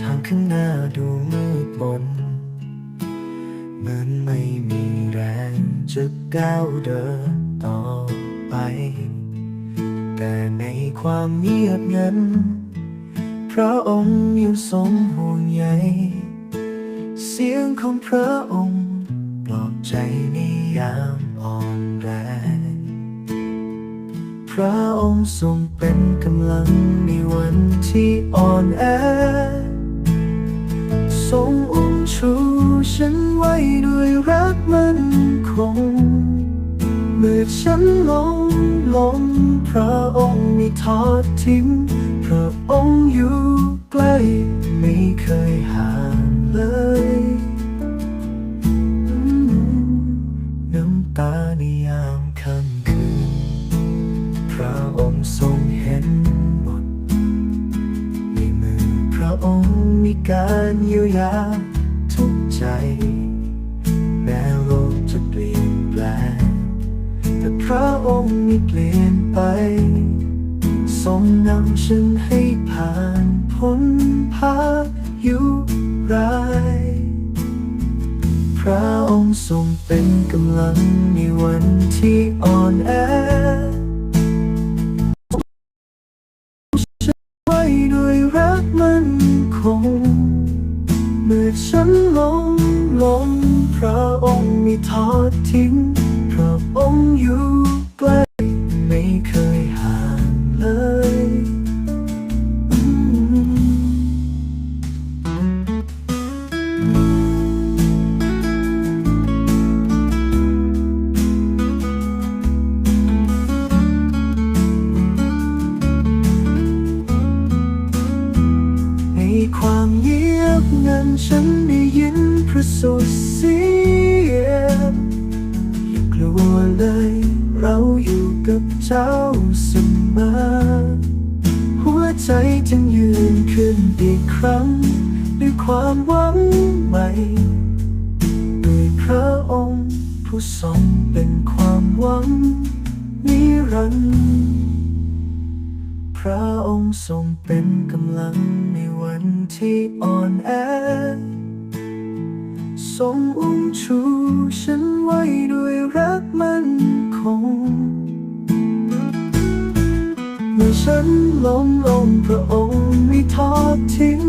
ทางข้างหน้าดูมืดมนเหมือนไม่มีแรงจะก้าวเดินต่อไป แต่ในความเงียบงันพระองค์ยังทรงห่วงใยเสียงของพระองค์ปลอบใจในยาม ระองค์ทรงเป็นกำลังในวันที่อ่อนแอ ทรงอุ้มชูฉันไว้ด้วยรักมันคง เมื่อฉันลงลงพระองค์ม่ทอดทิ้ง พระองค์อยู่ใกล้ไม่เคยห่างเลยน้ำตาในยามค่ำ ระองค์ทรงเห็นหมดในมือพระองค์มีการเยียวยาทุกใจ แม้โลกจะเปลี่ยนแปลง แต่พระองค์ไม่เปลี่ยนไป ทรงนำฉันให้ผ่านพ้นพายุร้ายพระองค์ทรงเป็นกำลังในวันที่อ่อนแอ ง เมื่อฉันลงลงพระองค์มีทอดทิ้ง พระองค์อยู่ ฉันได้ยินพระสุดเสียงอย่ากลัวเลย เราอยู่กับเจ้าเสมอหัวใจจึงยืนขึ้นอีกครั้ง ด้วยความหวังใหม่ด้วยพระองค์ ผู้ทรงเป็นความหวังนิรันดร์ พระองค์ทรงเป็นกำลังในวันที่อ่อนแอ ทรงอุ้มชูฉันไว้ด้วยรักมั่นคง เมื่อฉันล้มลงพระองค์ไม่ทอดทิ้ง